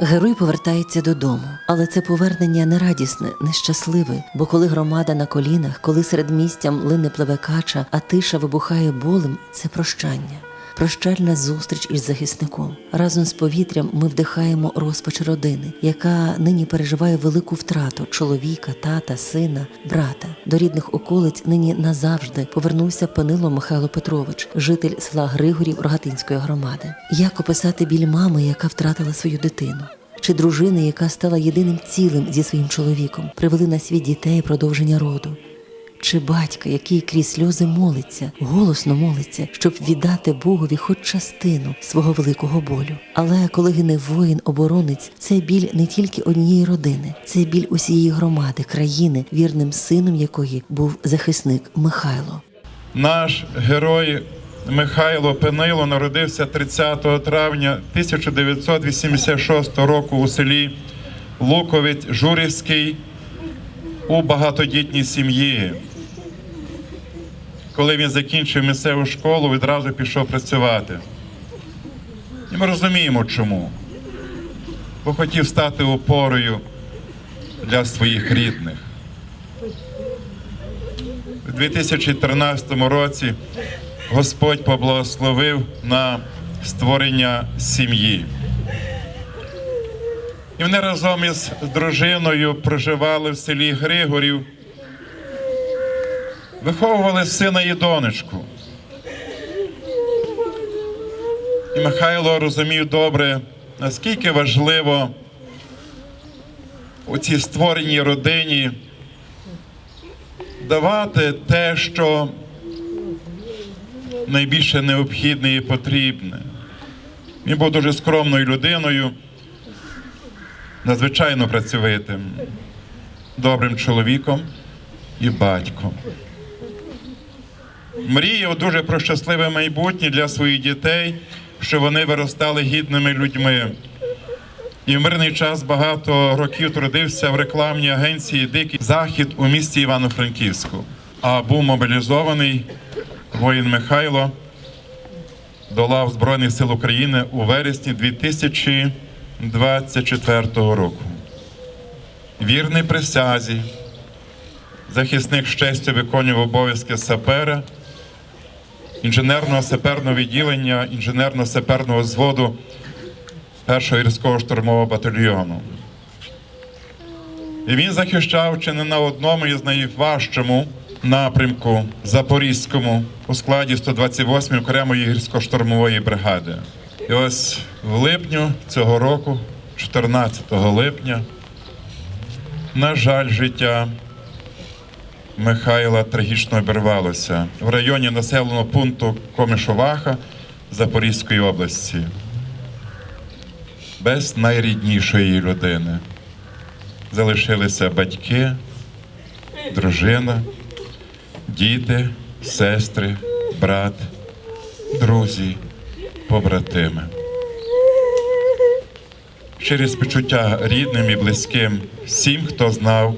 Герой повертається додому, але це повернення не радісне, нещасливе. Бо коли громада на колінах, коли серед містям лине пливе кача, а тиша вибухає болем, це прощання. Прощальна зустріч із захисником. Разом з повітрям ми вдихаємо розпач родини, яка нині переживає велику втрату чоловіка, тата, сина, брата. До рідних околиць нині назавжди повернувся Панило Михайло Петрович, житель села Григорів Рогатинської громади. Як описати біль мами, яка втратила свою дитину? Чи дружини, яка стала єдиним цілим зі своїм чоловіком, привели на світ дітей продовження роду? Чи батька, який крізь сльози молиться, голосно молиться, щоб віддати Богові хоч частину свого великого болю. Але коли гине воїн, оборонець, це біль не тільки однієї родини, це біль усієї громади, країни, вірним сином якої був захисник Михайло. Наш герой Михайло Пенило народився 30 травня 1986 року у селі Луковець Журівський у багатодітній сім'ї. Коли він закінчив місцеву школу, відразу пішов працювати. І ми розуміємо, чому. Бо хотів стати опорою для своїх рідних. У 2013 році Господь поблагословив на створення сім'ї. І вони разом із дружиною проживали в селі Григорів, виховували сина і донечку. І Михайло розумів добре, наскільки важливо у цій створеній родині давати те, що найбільше необхідне і потрібне. Він був дуже скромною людиною, надзвичайно працьовитим, добрим чоловіком і батьком. Мріяв дуже про щасливе майбутнє для своїх дітей, щоб вони виростали гідними людьми. І в мирний час багато років трудився в рекламній агенції Дикий Захід у місті Івано-Франківську. А був мобілізований воїн Михайло до лав Збройних сил України у вересні 2024 року. Вірний присязі, захисник честю виконував обов'язки сапера, інженерного саперного відділення, інженерно-саперного зводу першого гірського штурмового батальйону. І він захищав чи не на одному із найважчому напрямку Запорізькому у складі 128-ї окремої гірсько-штурмової бригади. І ось в липню цього року, 14 липня, на жаль, життя Михайла трагічно обірвалося в районі населеного пункту Комишоваха Запорізької області без найріднішої людини. Залишилися батьки, дружина, діти, сестри, брат, друзі, побратими. Щирі співчуття рідним і близьким всім, хто знав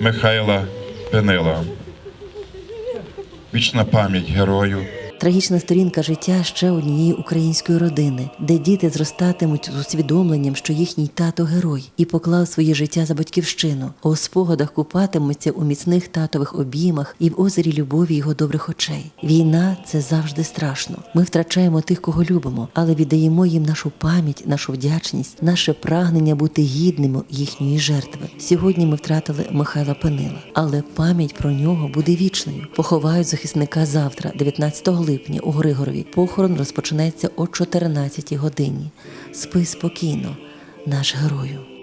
Михайла Пенила. Вічна пам'ять герою. Трагічна сторінка життя ще однієї української родини, де діти зростатимуть з усвідомленням, що їхній тато герой і поклав своє життя за батьківщину, а у спогадах купатимуться у міцних татових обіймах і в озері любові його добрих очей. Війна це завжди страшно. Ми втрачаємо тих, кого любимо, але віддаємо їм нашу пам'ять, нашу вдячність, наше прагнення бути гідними їхньої жертви. Сьогодні ми втратили Михайла Пенила, але пам'ять про нього буде вічною. Поховають захисника завтра, 19 липня, у Григорові. Похорон розпочнеться о 14 годині. Спи спокійно, наш герою.